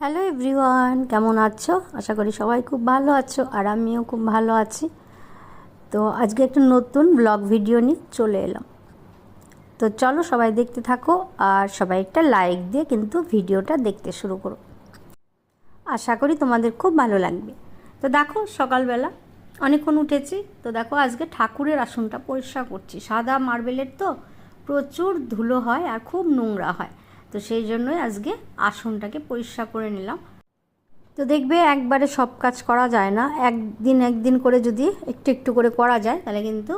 Hello everyone কেমন আছো? আশা করি সবাই খুব ভালো আছো আর আমিও খুব ভালো আছি। তো আজকে একটা নতুন ব্লগ ভিডিও নিয়ে চলে এলাম। তো চলো সবাই দেখতে থাকো আর সবাই একটা লাইক দিয়ে কিন্তু ভিডিওটা দেখতে শুরু করো। আশা করি তোমাদের খুব ভালো লাগবে। তো দেখো সকালবেলা, অনেকক্ষণ উঠেছি। তো দেখো আজকে ঠাকুরের আসনটা পরিষ্কার করছি। সাদা মার্বেলের তো প্রচুর ধুলো হয় আর খুব নোংরা হয়। তো সেই জন্যই আজকে আসনটাকে পরিষ্কার করে নিলাম। তো দেখবে একবারে সব কাজ করা যায় না। একদিন একদিন করে যদি একটু একটু করে করা যায়, তাহলে কিন্তু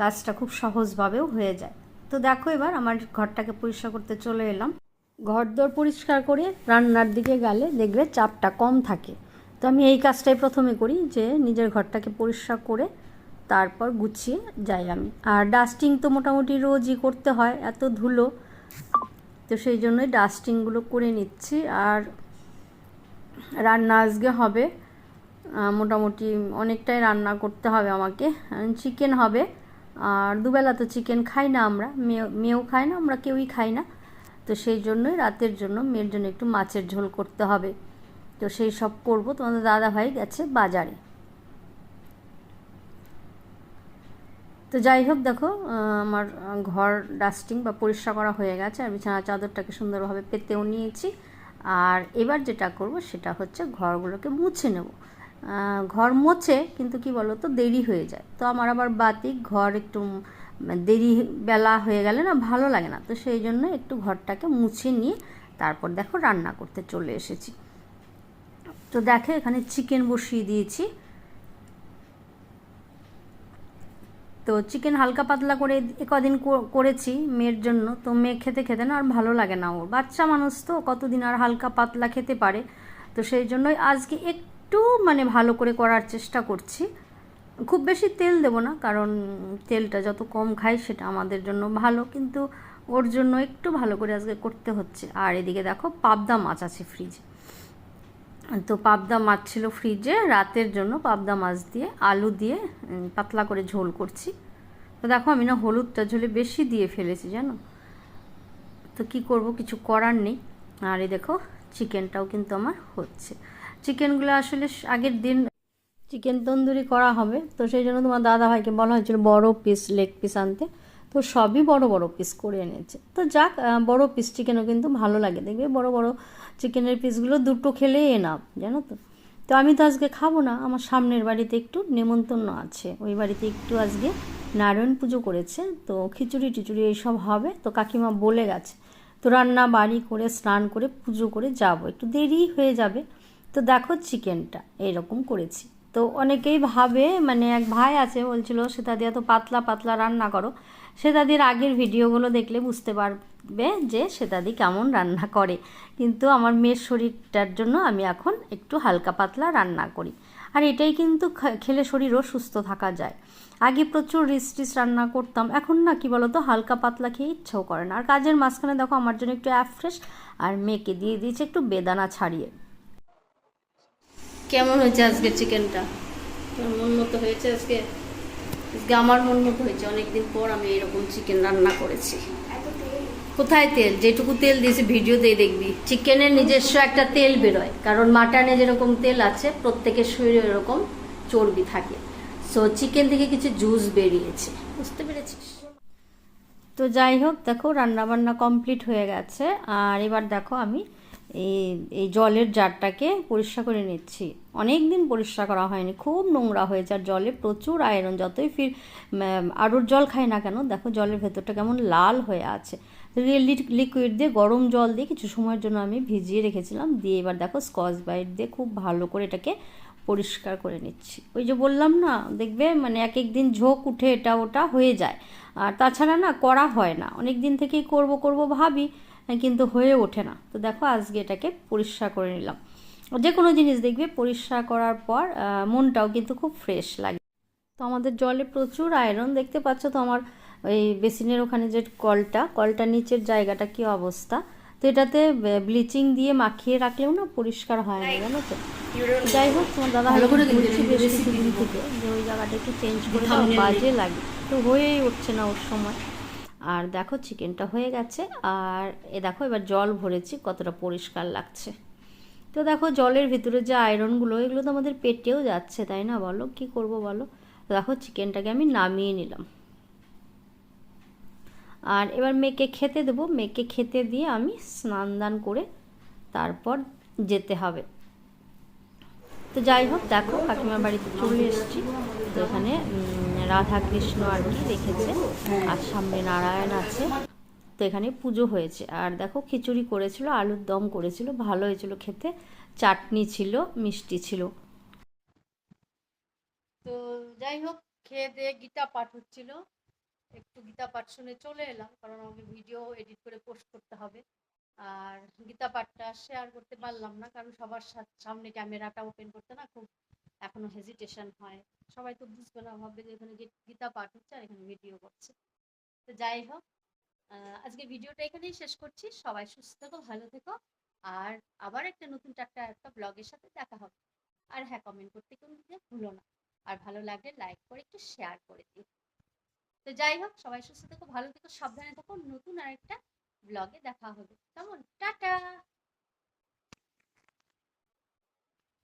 কাজটা খুব সহজভাবেও হয়ে যায়। তো দেখো এবার আমার ঘরটাকে পরিষ্কার করতে চলে এলাম। ঘর দর পরিষ্কার করে রান্নার দিকে গেলে দেখবে চাপটা কম থাকে। তো আমি এই কাজটাই প্রথমে করি যে নিজের ঘরটাকে পরিষ্কার করে তারপর গুছিয়ে যাই আমি। আর ডাস্টিং তো মোটামুটি রোজই করতে হয়, এত ধুলো। তো সেই জন্যই ডাস্টিংগুলো করে নিচ্ছি। আর রান্না আজকে হবে। মোটামুটি অনেকটাই রান্না করতে হবে আমাকে। চিকেন হবে। আর দুবেলা তো চিকেন খাই না আমরা। মেয়ে, মেয়েও খাই না, আমরা কেউই খাই না। তো সেই জন্যই রাতের জন্য মেয়ের জন্য একটু মাছের ঝোল করতে হবে। তো সেই সব করব। তোমাদের দাদা ভাই গেছে বাজারে। তো যাই হোক, দেখো আমার ঘর ডাস্টিং বা পরিষ্কার করা হয়ে গেছে। আর বিছানা চাদরটাকে সুন্দরভাবে পেতেও নিয়েছি। আর এবার যেটা করব, সেটা হচ্ছে ঘরগুলোকে মুছে নেব। ঘর মোছে, কিন্তু কি বলো তো দেরি হয়ে যায়। তো আমার আবার বাতিক ঘর একটু দেরি বেলা হয়ে গেলে না ভালো লাগে না। তো সেই জন্য একটু ঘরটাকে মুছে নিয়ে তারপর দেখো রান্না করতে চলে এসেছি। তো দেখো, এখানে চিকেন বসিয়ে দিয়েছি। তো চিকেন হালকা পাতলা করে কদিন করেছি মেয়ের জন্য। তো মেয়ে খেতে খেতে না আর ভালো লাগে না ওর। বাচ্চা মানুষ তো, কতদিন আর হালকা পাতলা খেতে পারে। তো সেই জন্যই আজকে একটু মানে ভালো করে করার চেষ্টা করছি। খুব বেশি তেল দেবো না, কারণ তেলটা যত কম খাই সেটা আমাদের জন্য ভালো। কিন্তু ওর জন্য একটু ভালো করে আজকে করতে হচ্ছে। আর এদিকে দেখো পাবদা মাছ আছে ফ্রিজে তো পাবদা মাছ ছিল ফ্রিজে রাতের জন্য পাবদা মাছ দিয়ে, আলু দিয়ে পাতলা করে ঝোল করছি। তো দেখো আমি না হলুদটা ঝোলে বেশি দিয়ে ফেলেছি, জানো? তো কি করব, কিছু করার নেই। আর এই দেখো চিকেনটাও কিন্তু আমার হচ্ছে। চিকেনগুলো আসলে আগের দিন চিকেন তন্দুরি করা হবে। তো সেই জন্য তোমার দাদা ভাইকে বলা হয়েছিল বড় পিস লেগ পিস আনতে। তো সবই বড় বড় পিস করে এনেছে। তো যাক বড় পিস চিকেনও কিন্তু ভালো লাগে। দেখবে বড় বড় চিকেনের পিসগুলো দুটো খেলেই এনাফ, জানো তো? তো আমি তো আজকে খাব না, আমার সামনের বাড়িতে একটু নেমন্তন্ন আছে। ওই বাড়িতে একটু আজকে নারায়ণ পুজো করেছে, তো খিচুড়ি টিচুড়ি এইসব হবে। তো কাকিমা বলে গেছে, তো রান্না বাড়ি করে, স্নান করে, পুজো করে যাব। একটু দেরি হয়ে যাবে। তো দেখো চিকেনটা এইরকম করেছি। তো অনেকেই ভাবে মানে এক ভাই আছে, বলছিল, সেটা দিয়ে তো পাতলা পাতলা রান্না করো। সেতাদির আগের ভিডিওগুলো দেখলে বুঝতে পারবে যে সেতাদি কেমন রান্না করে। কিন্তু আমার মেয়ের শরীরটার জন্য আমি এখন একটু হালকা পাতলা রান্না করি। আর এটাই কিন্তু খেলে শরীরও সুস্থ থাকা যায়। আগে প্রচুর রিস টিস রান্না করতাম, এখন না কি বলতো, হালকা পাতলা খেয়ে ইচ্ছাও করে না। আর কাজের মাঝখানে দেখো, আমার জন্য একটু অ্যাফ্রেশ আর মেয়েকে দিয়ে দিয়েছে একটু বেদানা ছাড়িয়ে। কেমন হয়েছে আজকে চিকেনটা? মন মতো হয়েছে আজকে। আজকে আমার মন মতো হয়েছে। অনেকদিন পর আমি এরকম চিকেন রান্না করেছি। কোথায় তেল? যেটুকু তেল দিয়েছি ভিডিওতেই দেখবি। চিকেনের নিজস্ব একটা তেল বেরোয়। কারণ মাটনে যেরকম তেল আছে প্রত্যেকের শরীরে এরকম চর্বি থাকে। সো চিকেন থেকে কিছু জুস বেরিয়েছে। বুঝতে পেরেছিস? তো যাই হোক দেখো রান্না বান্না কমপ্লিট হয়ে গেছে। আর এবার দেখো আমি এই এই জলের জারটাকে পরিষ্কার করে নিচ্ছি। অনেক দিন পরিষ্কার করা হয়নি। খুব নোংরা হয়েছে আর জলে। প্রচুর আয়রন যতই ফির আরোর জল খাই না কেন, দেখো জলের ভেতরটা কেমন লাল হয়ে আছে। লিকুইড দিয়ে গরম জল দিয়ে কিছু সময়ের জন্য আমি ভিজিয়ে রেখেছিলাম। দিয়ে এবার দেখো স্কচ বাইট দিয়ে খুব ভালো করে এটাকে পরিষ্কার করে নিচ্ছি। ওই যে বললাম না, দেখবে মানে এক এক দিন ঝোঁক উঠে এটা ওটা হয়ে যায়। আর তাছাড়া না করা হয় না। অনেক দিন থেকেই করব করব ভাবি। কিন্তু হয়ে ওঠে না। তো দেখো আজকে এটাকে পরিষ্কার করে নিলাম। যে কোনো জিনিস দেখবে পরিষ্কার করার পর মনটাও কিন্তু খুব ফ্রেশ লাগে। তো আমাদের জলে প্রচুর আয়রন দেখতে পাচ্ছ তো আমার ওই বেসিনের ওখানে যে কলটা কলটা নিচের জায়গাটা কি অবস্থা? তো এটাতে ব্লিচিং দিয়ে মাখিয়ে রাখলেও না পরিষ্কার হয় না জানো তো? যাই হোক তোমার দাদা বলছি বেশ কিছুদিন থেকে। যে ওই জায়গাটা একটু চেঞ্জ করে বাজে লাগে। তো হয়েই উঠছে না ওর সময়। আর দেখো চিকেনটা হয়ে গেছে, আর এ দেখো এবার জল ভরেছি, কতটা পরিষ্কার লাগছে। তো দেখো জলের ভিতরে যে আয়রনগুলো এগুলো তো আমাদের পেটেও যাচ্ছে, তাই না বলো? কি করব বলো? দেখো চিকেনটাকে আমি নামিয়ে নিলাম। আর এবার মেয়েকে খেতে দেবো। মেয়েকে খেতে দিয়ে আমি স্নান দান করে তারপর যেতে হবে। তো যাই হোক, দেখো কাকিমার বাড়িতে চলে এসেছি। তো এখানে রাধা কৃষ্ণ আর কি রেখেছে আর সামনে নারায়ণ আছে। তো এখানে পুজো হয়েছে। আর দেখো খিচুড়ি করেছিল আলুর দম করেছিল ভালো হয়েছিল খেতে। চাটনি ছিল মিষ্টি ছিল। তো যাই হোক খেয়ে দিয়ে গীতা পাঠ হচ্ছিল। একটু গীতা পাঠ শুনে চলে এলাম কারণ আমাকে ভিডিও এডিট করে পোস্ট করতে হবে। আর গীতা পাঠটা শেয়ার করতে পারলাম না কারণ সবার সা- সামনে ক্যামেরাটা ওপেন করতে না খুব এখনও হেজিটেশন হয়। সবাই তো বুঝবে না ভাববে যে এখানে গীতা পাঠ হচ্ছে আর এখানে ভিডিও করছে। তো যাই হোক আজকে ভিডিওটা এখানেই শেষ করছি। সবাই সুস্থ থেকো, ভালো থেকো। আর আবার একটা নতুন একটা একটা ব্লগের সাথে দেখা হবে। আর হ্যাঁ কমেন্ট করতে কিন্তু ভুলো না। আর ভালো লাগলে লাইক করে একটু শেয়ার করে দিও। তো যাই হোক, সবাই সুস্থ থেকো, ভালো থেকো, সাবধানে থেকো। নতুন আরেকটা ব্লগে দেখা হবে। কেমন? টাটা!